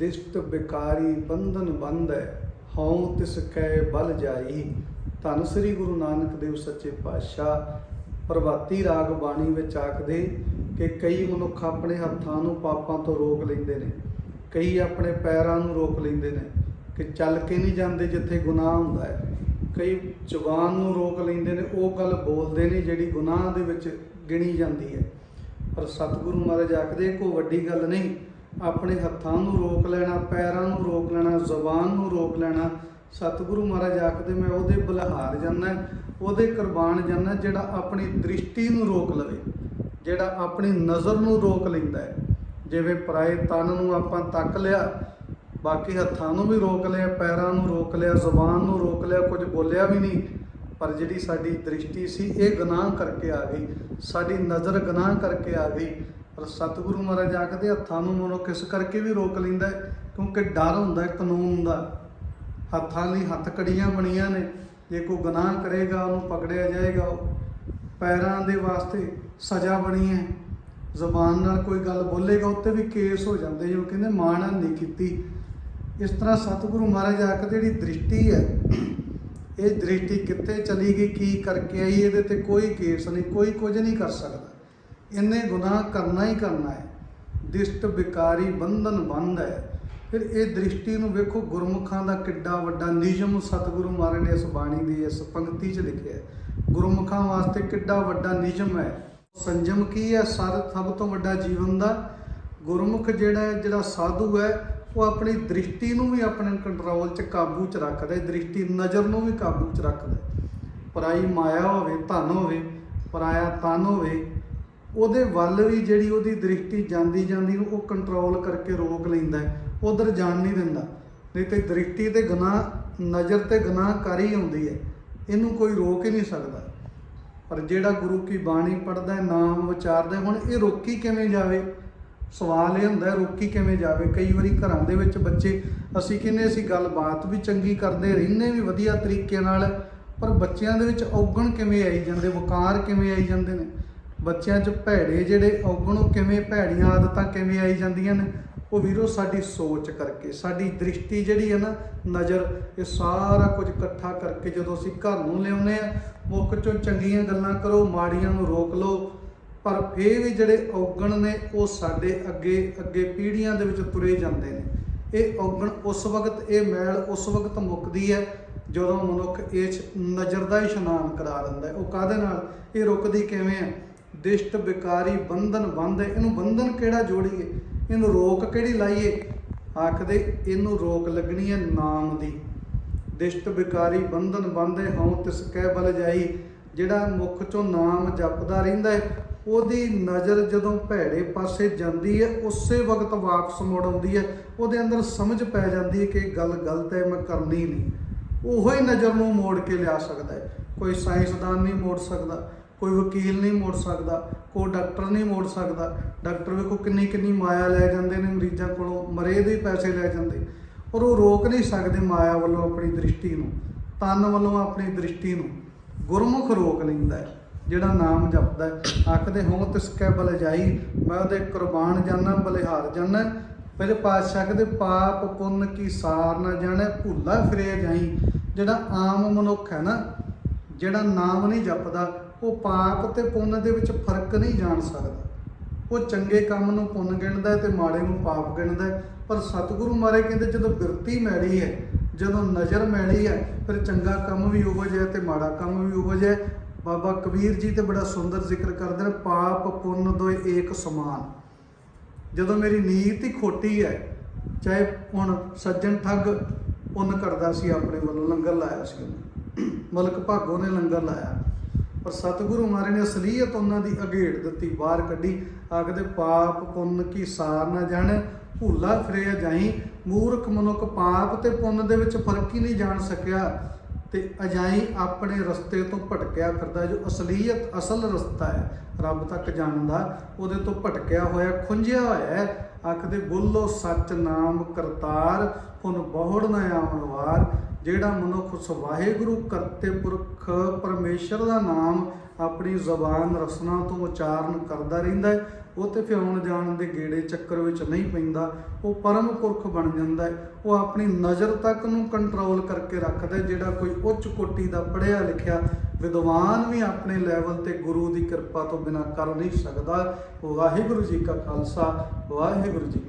ਦਿਸ਼ਟ ਬਿਕਾਰੀ ਬੰਧਨ ਬੰਧ ਹੈ, ਹਉ ਤਿਸ ਕੈ ਬਲ ਜਾਈ। ਧੰਨ ਸ੍ਰੀ ਗੁਰੂ ਨਾਨਕ ਦੇਵ ਸੱਚੇ ਪਾਤਸ਼ਾਹ, ਪ੍ਰਭਾਤੀ ਰਾਗ ਬਾਣੀ ਵਿੱਚ ਆਖਦੇ ਕਿ ਕਈ ਮਨੁੱਖ ਆਪਣੇ ਹੱਥਾਂ ਨੂੰ ਪਾਪਾਂ ਤੋਂ ਰੋਕ ਲੈਂਦੇ ਨੇ, ਕਈ ਆਪਣੇ ਪੈਰਾਂ ਨੂੰ ਰੋਕ ਲੈਂਦੇ ਨੇ ਕਿ ਚੱਲ ਕੇ ਨਹੀਂ ਜਾਂਦੇ ਜਿੱਥੇ ਗੁਨਾਹ ਹੁੰਦਾ ਹੈ। ਕਈ ਜ਼ੁਬਾਨ ਨੂੰ ਰੋਕ ਲੈਂਦੇ ਨੇ, ਉਹ ਗੱਲ ਬੋਲਦੇ ਨੇ ਜਿਹੜੀ ਗੁਨਾਹ ਦੇ ਵਿੱਚ ਗਿਣੀ ਜਾਂਦੀ ਹੈ। ਪਰ ਸਤਿਗੁਰੂ ਮਹਾਰਾਜ ਆਖਦੇ ਕੋ ਵੱਡੀ ਗੱਲ ਨਹੀਂ ਆਪਣੇ ਹੱਥਾਂ ਨੂੰ ਰੋਕ ਲੈਣਾ, ਪੈਰਾਂ ਨੂੰ ਰੋਕ ਲੈਣਾ, ਜ਼ੁਬਾਨ ਨੂੰ ਰੋਕ ਲੈਣਾ। ਸਤਿਗੁਰੂ ਮਹਾਰਾਜ ਆਖਦੇ, ਮੈਂ ਉਹਦੇ ਬਲਿਹਾਰ ਜਾਂਦਾ, ਉਹਦੇ ਕੁਰਬਾਨ ਜਾਂਦਾ, ਜਿਹੜਾ ਆਪਣੀ ਦ੍ਰਿਸ਼ਟੀ ਨੂੰ ਰੋਕ ਲਵੇ, ਜਿਹੜਾ ਆਪਣੀ ਨਜ਼ਰ ਨੂੰ ਰੋਕ ਲੈਂਦਾ ਹੈ। ਜਿਵੇਂ ਪਰਾਏ ਤਨ ਨੂੰ ਆਪਾਂ ਤੱਕ ਲਿਆ, ਬਾਕੀ ਹੱਥਾਂ ਨੂੰ ਵੀ ਰੋਕ ਲਿਆ, ਪੈਰਾਂ ਨੂੰ ਰੋਕ ਲਿਆ, ਜ਼ੁਬਾਨ ਨੂੰ ਰੋਕ ਲਿਆ, ਕੁਝ ਬੋਲਿਆ ਵੀ ਨਹੀਂ। ਪਰ ਜਿਹੜੀ ਸਾਡੀ ਦ੍ਰਿਸ਼ਟੀ ਸੀ, ਇਹ ਗੁਨਾਹ ਕਰਕੇ ਆ ਗਈ। ਸਾਡੀ ਨਜ਼ਰ ਗੁਨਾਹ ਕਰਕੇ ਆ ਗਈ। ਪਰ ਸਤਿਗੁਰੂ ਮਹਾਰਾਜ ਆਖਦੇ ਹੱਥਾਂ ਨੂੰ ਮਨੁੱਖ ਇਸ ਕਰਕੇ ਵੀ ਰੋਕ ਲੈਂਦਾ ਕਿਉਂਕਿ ਡਰ ਹੁੰਦਾ ਕਾਨੂੰਨ ਦਾ। ਹੱਥਾਂ ਲਈ ਹੱਥ ਕੜੀਆਂ ਬਣੀਆਂ ਨੇ। ਜੇ ਕੋਈ ਗੁਨਾਹ ਕਰੇਗਾ, ਉਹਨੂੰ ਪਕੜਿਆ ਜਾਏਗਾ ਪੈਰਾਂ ਦੇ ਵਾਸਤੇ ਸਜ਼ਾ ਬਣੀ ਹੈ। ਜ਼ਬਾਨ ਨਾਲ ਕੋਈ ਗੱਲ ਬੋਲੇਗਾ, ਉੱਤੇ ਵੀ ਕੇਸ ਹੋ ਜਾਂਦੇ ਜੋ ਕਹਿੰਦੇ ਮਾਣ ਨਹੀਂ ਕੀਤੀ। ਇਸ ਤਰ੍ਹਾਂ ਸਤਿਗੁਰੂ ਮਹਾਰਾਜ ਆਖਦੇ, ਜਿਹੜੀ ਦ੍ਰਿਸ਼ਟੀ ਹੈ, ਇਹ ਦ੍ਰਿਸ਼ਟੀ ਕਿੱਥੇ ਚਲੀ ਗਈ, ਕੀ ਕਰਕੇ ਆਈ, ਇਹਦੇ ਤੇ ਕੋਈ ਕੇਸ ਨਹੀਂ, ਕੋਈ ਕੁਝ ਨਹੀਂ ਕਰ ਸਕਦਾ। ਇਹਨੇ ਗੁਨਾਹ ਕਰਨਾ ਹੀ ਕਰਨਾ ਹੈ। ਦਿਸ਼ਟ ਵਿਕਾਰੀ ਬੰਧਨ ਬੰਧ ਹੈ। ਫਿਰ ਇਹ ਦ੍ਰਿਸ਼ਟੀ ਨੂੰ ਵੇਖੋ, ਗੁਰਮੁਖਾਂ ਦਾ ਕਿੱਡਾ ਵੱਡਾ ਨਿਯਮ ਸਤਿਗੁਰੂ ਮਹਾਰਾਜ ਨੇ ਇਸ ਬਾਣੀ ਦੀ, ਇਸ ਪੰਕਤੀ 'ਚ ਲਿਖਿਆ ਹੈ। ਗੁਰਮੁਖਾਂ ਵਾਸਤੇ ਕਿੱਡਾ ਵੱਡਾ ਨਿਯਮ ਹੈ। ਸੰਜਮ ਕੀ ਹੈ? ਸਰ ਸਭ ਤੋਂ ਵੱਡਾ ਜੀਵਨ ਦਾ। ਗੁਰਮੁਖ ਜਿਹੜਾ ਜਿਹੜਾ ਸਾਧੂ ਹੈ, ਉਹ ਆਪਣੀ ਦ੍ਰਿਸ਼ਟੀ ਨੂੰ ਵੀ ਆਪਣੇ ਕੰਟਰੋਲ 'ਚ ਕਾਬੂ 'ਚ ਰੱਖਦਾ ਹੈ। ਦ੍ਰਿਸ਼ਟੀ ਨਜ਼ਰ ਨੂੰ ਵੀ ਕਾਬੂ 'ਚ ਰੱਖਦਾ ਹੈ। ਪਰਾਈ ਮਾਇਆ ਹੋਵੇ, ਧਨ ਹੋਵੇ, ਪਰਾਇਆ ਤਨ ਹੋਵੇ ਉਹਦੇ ਵੱਲ ਵੀ ਜਿਹੜੀ ਉਹਦੀ ਦ੍ਰਿਸ਼ਟੀ ਜਾਂਦੀ ਜਾਂਦੀ ਨੂੰ ਉਹ ਕੰਟਰੋਲ ਕਰਕੇ ਰੋਕ ਲੈਂਦਾ ਹੈ, ਉਧਰ ਜਾਣ ਨਹੀਂ ਦਿੰਦਾ। ਨਹੀਂ ਤੇ ਦ੍ਰਿਸ਼ਟੀ ਤੇ ਗੁਨਾਹ, ਨਜ਼ਰ ਤੇ ਗੁਨਾਹ ਕਰ ਹੀ ਆਉਂਦੀ ਹੈ। ਇਹਨੂੰ ਕੋਈ ਰੋਕ ਹੀ ਨਹੀਂ ਸਕਦਾ। ਪਰ ਜਿਹੜਾ ਗੁਰੂ ਕੀ ਬਾਣੀ ਪੜਦਾ ਹੈ, ਨਾਮ ਵਿਚਾਰਦਾ ਹੁਣ ਇਹ ਰੋਕੀ ਕਿਵੇਂ ਜਾਵੇ? ਸਵਾਲ ਇਹ ਹੁੰਦਾ ਰੋਕੀ ਕਿਵੇਂ ਜਾਵੇ? ਕਈ ਵਾਰੀ ਘਰਾਂ ਦੇ ਵਿੱਚ ਬੱਚੇ, ਅਸੀਂ ਕਹਿੰਦੇ ਅਸੀਂ ਗੱਲਬਾਤ ਵੀ ਚੰਗੀ ਕਰਦੇ ਰਹਿੰਦੇ ਵੀ ਵਧੀਆ ਤਰੀਕੇ ਨਾਲ, ਪਰ ਬੱਚਿਆਂ ਦੇ ਵਿੱਚ ਔਗਣ ਕਿਵੇਂ ਆਈ ਜਾਂਦੇ, ਵਕਾਰ ਕਿਵੇਂ ਆਈ ਜਾਂਦੇ ਨੇ? ਬੱਚਿਆਂ 'ਚ ਭੈੜੇ ਜਿਹੜੇ ਔਗਣ ਉਹ ਕਿਵੇਂ ਭੈੜੀਆਂ ਆਦਤਾਂ ਕਿਵੇਂ ਆਈ ਜਾਂਦੀਆਂ ਨੇ, ਉਹ ਵੀਰੋ ਸਾਡੀ ਸੋਚ ਕਰਕੇ, ਸਾਡੀ ਦ੍ਰਿਸ਼ਟੀ ਜਿਹੜੀ ਹੈ ਨਾ, ਨਜ਼ਰ, ਇਹ ਸਾਰਾ ਕੁਝ ਇਕੱਠਾ ਕਰਕੇ ਜਦੋਂ ਅਸੀਂ ਘਰ ਨੂੰ ਲਿਆਉਂਦੇ ਆ ਮੁੱਖ ਚੋਂ ਚੰਗੀਆਂ ਗੱਲਾਂ ਕਰੋ, ਮਾੜੀਆਂ ਨੂੰ ਰੋਕ ਲਓ, ਪਰ ਫੇਰ ਵੀ ਜਿਹੜੇ ਔਗਣ ਨੇ, ਉਹ ਸਾਡੇ ਅੱਗੇ ਅੱਗੇ ਪੀੜ੍ਹੀਆਂ ਦੇ ਵਿੱਚ ਤੁਰੇ ਜਾਂਦੇ ਨੇ। ਇਹ ਔਗਣ ਉਸ ਵਕਤ, ਇਹ ਮੈਲ ਉਸ ਵਕਤ ਮੁੱਕਦੀ ਹੈ, ਜਦੋਂ ਮਨੁੱਖ ਇਸ ਨਜ਼ਰ ਦਾ ਇਸ਼ਨਾਨ ਕਰਾ ਦਿੰਦਾ ਉਹ ਕਾਹਦੇ ਨਾਲ? ਇਹ ਰੁਕਦੀ ਕਿਵੇਂ ਹੈ? ਦਿਸ਼ਟ ਵਿਕਾਰੀ ਬੰਧਨ ਬੰਧ ਇਹਨੂੰ ਬੰਧਨ ਕਿਹੜਾ ਜੋੜੀਏ? ਇਹਨੂੰ ਰੋਕ ਕਿਹੜੀ ਲਾਈਏ? ਆਖਦੇ ਇਹਨੂੰ ਰੋਕ ਲੱਗਣੀ ਹੈ ਨਾਮ ਦੀ। ਦਿਸ਼ਟ ਵਿਕਾਰੀ ਬੰਧਨ ਬੰਧੇ ਹਉ ਤਿਸ ਕਹਿ ਬਲ ਜਾਈ। ਜਿਹੜਾ ਮੁਖ ਚੋਂ ਨਾਮ ਜਪਦਾ ਰਹਿੰਦਾ ਹੈ, ਉਹਦੀ ਨਜ਼ਰ ਜਦੋਂ ਭੈੜੇ ਪਾਸੇ ਜਾਂਦੀ ਹੈ, ਉਸੇ ਵਕਤ ਵਾਪਸ ਮੁੜ ਆਉਂਦੀ ਹੈ। ਉਹਦੇ ਅੰਦਰ ਸਮਝ ਪੈ ਜਾਂਦੀ ਹੈ ਕਿ ਗੱਲ ਗਲਤ ਹੈ, ਮੈਂ ਕਰਨੀ ਨਹੀਂ। ਉਹੋ ਹੀ ਨਜ਼ਰ ਨੂੰ ਮੋੜ ਕੇ ਲਿਆ ਸਕਦਾ ਹੈ। ਕੋਈ ਸਾਇੰਸਦਾਨ ਨਹੀਂ ਮੋੜ ਸਕਦਾ। ਕੋਈ ਵਕੀਲ ਨਹੀਂ ਮੋੜ ਸਕਦਾ, ਕੋਈ ਡਾਕਟਰ ਨਹੀਂ ਮੋੜ ਸਕਦਾ। ਡਾਕਟਰ ਵੇਖੋ ਕਿੰਨੀ ਕਿੰਨੀ ਮਾਇਆ ਲੈ ਜਾਂਦੇ ਨੇ ਮਰੀਜ਼ਾਂ ਕੋਲੋਂ, ਮਰੇ ਦੇ ਪੈਸੇ ਲੈ ਜਾਂਦੇ। ਔਰ ਉਹ ਰੋਕ ਨਹੀਂ ਸਕਦੇ ਮਾਇਆ ਵੱਲੋਂ ਆਪਣੀ ਦ੍ਰਿਸ਼ਟੀ ਨੂੰ, ਤਨ ਵੱਲੋਂ ਆਪਣੀ ਦ੍ਰਿਸ਼ਟੀ ਨੂੰ। ਗੁਰਮੁਖ ਰੋਕ ਲੈਂਦਾ ਹੈ, ਜਿਹੜਾ ਨਾਮ ਜਪਦਾ ਆਖਦੇ ਹੋਂ, ਤਿਸ ਕੈ ਬਲਜਾਈ, ਮੈਂ ਉਹਦੇ ਕੁਰਬਾਨ ਜਾਣਾ ਬਲਿਹਾਰ ਜਾਣਾ ਮੇਰੇ ਪਾਤਸ਼ਾਹ ਕਹਿੰਦੇ, ਪਾਪ ਪੁੰਨ ਕੀ ਸਾਰ ਨਾ ਜਾਣੇ, ਭੁੱਲਾ ਫਿਰੇ ਜਾਈ। ਜਿਹੜਾ ਆਮ ਮਨੁੱਖ ਹੈ ਨਾ, ਜਿਹੜਾ ਨਾਮ ਨਹੀਂ ਜਪਦਾ ਉਹ ਪਾਪ ਤੇ ਪੁੰਨ ਦੇ ਵਿੱਚ ਫ਼ਰਕ ਨਹੀਂ ਜਾਣ ਸਕਦਾ। ਉਹ ਚੰਗੇ ਕੰਮ ਨੂੰ ਪੁੰਨ ਗਿਣਦਾ ਹੈ ਤੇ ਮਾੜੇ ਨੂੰ ਪਾਪ ਗਿਣਦਾ ਪਰ ਸਤਿਗੁਰੂ ਮਾਰੇ ਕਹਿੰਦੇ, ਜਦੋਂ ਬਿਰਤੀ ਮੈਲੀ ਹੈ, ਜਦੋਂ ਨਜ਼ਰ ਮੈਲੀ ਹੈ, ਫਿਰ ਚੰਗਾ ਕੰਮ ਵੀ ਉਹੋ ਜਿਹਾ ਤੇ ਮਾੜਾ ਕੰਮ ਵੀ ਉਹੋ ਜਿਹਾ ਬਾਬਾ ਕਬੀਰ ਜੀ ਤੇ ਬੜਾ ਸੁੰਦਰ ਜ਼ਿਕਰ ਕਰਦੇ ਨੇ, ਪਾਪ, ਪੁੰਨ ਦੋਏ ਏਕ ਸਮਾਨ। ਜਦੋਂ ਮੇਰੀ ਨੀਤ ਹੀ ਖੋਟੀ ਹੈ, ਚਾਹੇ ਹੁਣ ਸੱਜਣ ਠੱਗ ਪੁੰਨ ਕਰਦਾ ਸੀ ਆਪਣੇ ਵੱਲੋਂ, ਲੰਗਰ ਲਾਇਆ ਸੀ ਉਹਨੇ। ਮਲਕ ਭਾਗੋ ਨੇ ਲੰਗਰ ਲਾਇਆ। ਪਰ ਸਤਿਗੁਰੂ ਮਹਾਰਾਜ ਨੇ ਅਸਲੀਅਤ ਉਹਨਾਂ ਦੀ ਅਗੇੜ ਦਿੱਤੀ, ਬਾਹਰ ਕੱਢੀ। ਆਖਦੇ, ਪਾਪ ਪੁੰਨ ਕੀ ਸਾਰ ਨਾ ਜਾਣੇ, ਭੂਲਾ ਫਿਰਿਆ ਜਾਈ। ਮੂਰਖ ਮਨੁੱਖ ਪਾਪ ਤੇ ਪੁੰਨ ਦੇ ਵਿੱਚ ਫ਼ਰਕ ਹੀ ਨਹੀਂ ਜਾਣ ਸਕਿਆ। ਤੇ ਅਜਾਈ ਆਪਣੇ ਰਸਤੇ ਤੋਂ ਭਟਕਿਆ ਫਿਰਦਾ, ਜੋ ਅਸਲੀਅਤ ਅਸਲ ਰਸਤਾ ਹੈ, ਰੱਬ ਤੱਕ ਜਾਣ ਦਾ ਉਹਦੇ ਤੋਂ ਭਟਕਿਆ ਹੋਇਆ, ਖੁੰਝਿਆ ਹੋਇਆ ਹੈ। ਆਖਦੇ, ਬੁੱਲੋ ਸੱਚ ਨਾਮ ਕਰਤਾਰ ਹੁਣ ਬਹੁੜ ਨਾ ਆਵਣ ਵਾਰ। ਜਿਹੜਾ ਮਨੁੱਖ ਉਸ ਵਾਹਿਗੁਰੂ ਕਰਤੇ ਪੁਰਖ ਪਰਮੇਸ਼ਰ ਦਾ ਨਾਮ ਆਪਣੀ ਜ਼ਬਾਨ ਰਸਨਾ ਤੋਂ ਉਚਾਰਨ ਕਰਦਾ ਰਹਿੰਦਾ ਹੈ, ਉਹ ਤੇ ਫਿਰ ਆਉਣ ਜਾਣ ਦੇ ਗੇੜੇ ਚੱਕਰ ਵਿੱਚ ਨਹੀਂ ਪੈਂਦਾ, ਉਹ ਪਰਮ ਪੁਰਖ ਬਣ ਜਾਂਦਾ ਹੈ। ਉਹ ਆਪਣੀ ਨਜ਼ਰ ਤੱਕ ਨੂੰ ਕੰਟਰੋਲ ਕਰਕੇ ਰੱਖਦਾ ਜਿਹੜਾ ਕੋਈ ਉੱਚ ਕੋਟੀ ਦਾ ਪੜ੍ਹਿਆ ਲਿਖਿਆ ਵਿਦਵਾਨ ਵੀ ਆਪਣੇ ਲੈਵਲ ਤੇ ਗੁਰੂ ਦੀ ਕਿਰਪਾ ਤੋਂ ਬਿਨਾਂ ਕਰ ਨਹੀਂ ਸਕਦਾ। ਵਾਹਿਗੁਰੂ ਜੀ ਕਾ ਖਾਲਸਾ, ਵਾਹਿਗੁਰੂ ਜੀ